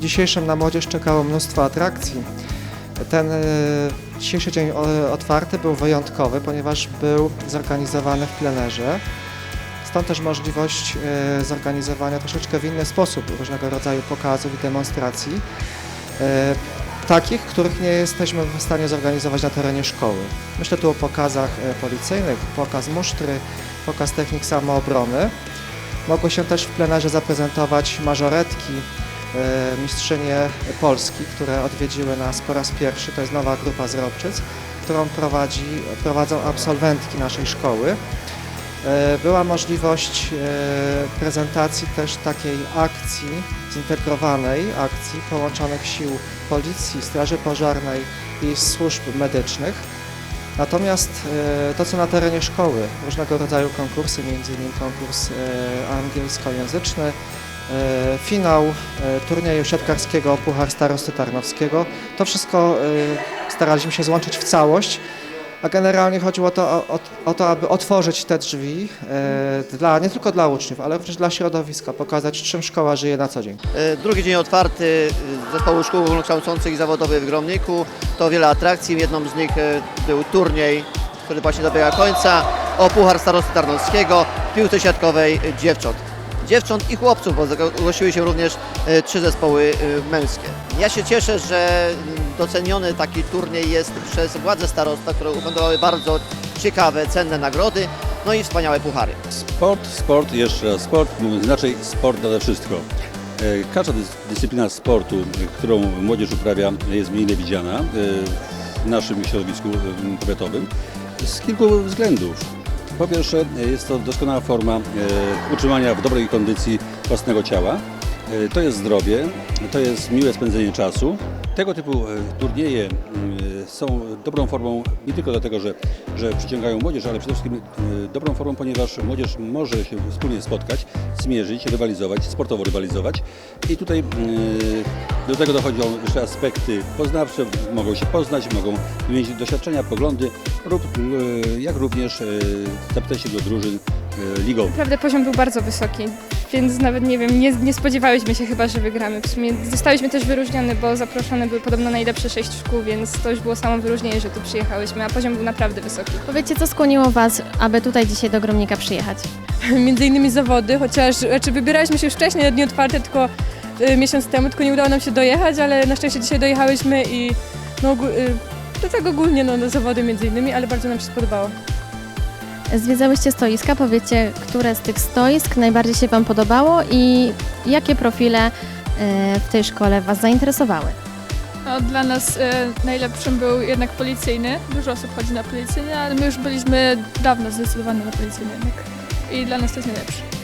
dzisiejszym na młodzież czekało mnóstwo atrakcji. Ten e, dzisiejszy dzień otwarty był wyjątkowy, ponieważ był zorganizowany w plenerze. Stąd też możliwość e, zorganizowania troszeczkę w inny sposób różnego rodzaju pokazów i demonstracji. e, Takich, których nie jesteśmy w stanie zorganizować na terenie szkoły. Myślę tu o pokazach policyjnych, pokaz musztry, pokaz technik samoobrony. Mogły się też w plenerze zaprezentować mażoretki, mistrzynie Polski, które odwiedziły nas po raz pierwszy. To jest nowa grupa z Robczyc, którą prowadzi, prowadzą absolwentki naszej szkoły. E, Była możliwość e, prezentacji też takiej akcji, zintegrowanej akcji połączonych sił Policji, Straży Pożarnej i służb medycznych. Natomiast e, to, co na terenie szkoły, różnego rodzaju konkursy, między innymi konkurs e, angielskojęzyczny, e, finał e, turnieju siatkarskiego Puchar Starosty Tarnowskiego, to wszystko e, staraliśmy się złączyć w całość, a generalnie chodziło to o, o, to, aby otworzyć te drzwi e, dla, nie tylko dla uczniów, ale również dla środowiska, pokazać czym szkoła żyje na co dzień. E, Drugi dzień otwarty e, zespołu szkół ogólnokształcących i zawodowych w Gromniku. To wiele atrakcji. Jedną z nich e, był turniej, który właśnie dobiega końca, o Puchar Starosty Tarnowskiego w piłce siatkowej dziewcząt. Dziewcząt i chłopców, bo zgłosiły się również e, trzy zespoły e, męskie. Ja się cieszę, że doceniony taki turniej jest przez władze starostwa, które ufundowały bardzo ciekawe, cenne nagrody, no i wspaniałe puchary. Sport, sport, jeszcze raz sport, mówiąc inaczej, sport nade wszystko. E, Każda dys- dyscyplina sportu, którą młodzież uprawia, jest mile widziana w naszym środowisku powiatowym z kilku względów. Po pierwsze, jest to doskonała forma e, utrzymania w dobrej kondycji własnego ciała. E, To jest zdrowie, to jest miłe spędzenie czasu. Tego typu e, turnieje mm, są dobrą formą nie tylko dlatego, że, że przyciągają młodzież, ale przede wszystkim e, dobrą formą, ponieważ młodzież może się wspólnie spotkać, zmierzyć, rywalizować, sportowo rywalizować. I tutaj e, do tego dochodzą jeszcze aspekty poznawcze, mogą się poznać, mogą wymienić doświadczenia, poglądy, e, jak również zapytać się do drużyn e, ligowych. Naprawdę poziom był bardzo wysoki, więc nawet nie wiem, nie, nie spodziewałyśmy się chyba, że wygramy. W sumie zostałyśmy też wyróżnione, bo zaproszone były podobno najlepsze sześć szkół, więc to już było samo wyróżnienie, że tu przyjechałyśmy, a poziom był naprawdę wysoki. Powiedzcie, co skłoniło Was, aby tutaj dzisiaj do Gromnika przyjechać? między innymi zawody, chociaż znaczy wybieraliśmy się już wcześniej na dni otwarte, tylko y, miesiąc temu, tylko nie udało nam się dojechać, ale na szczęście dzisiaj dojechałyśmy i no, y, do tego ogólnie no, na zawody między innymi, ale bardzo nam się spodobało. Zwiedzałyście stoiska, powiecie, które z tych stoisk najbardziej się Wam podobało i jakie profile e, w tej szkole Was zainteresowały? No, dla nas e, najlepszym był jednak policyjny. Dużo osób chodzi na policyjny, ale my już byliśmy dawno zdecydowanie na policyjny jednak. I dla nas to jest najlepszy.